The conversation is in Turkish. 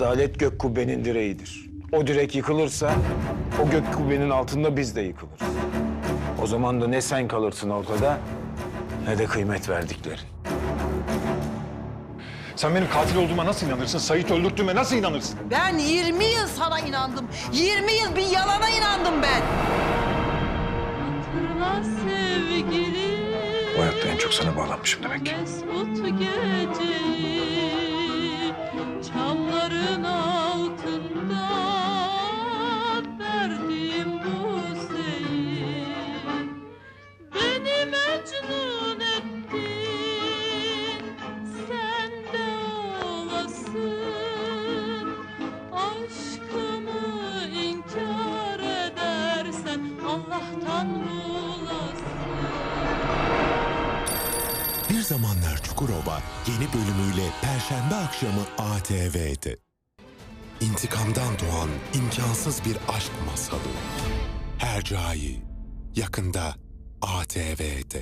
Adalet gök kubbenin direğidir. O direk yıkılırsa o gök kubbenin altında biz de yıkılırız. O zaman da ne sen kalırsın ortada ne de kıymet verdiklerin. Sen benim katil olduğuma nasıl inanırsın? Sait öldürttüğüme nasıl inanırsın? Ben 20 yıl sana inandım. 20 yıl bir yalana inandım ben. Hatırla sevgilim Bu hayatta en çok sana bağlanmışım demek ki. Mesut geceyi Bir Zamanlar Çukurova yeni bölümüyle Perşembe akşamı ATV'de. İntikamdan doğan imkansız bir aşk masalı. Hercai yakında ATV'de.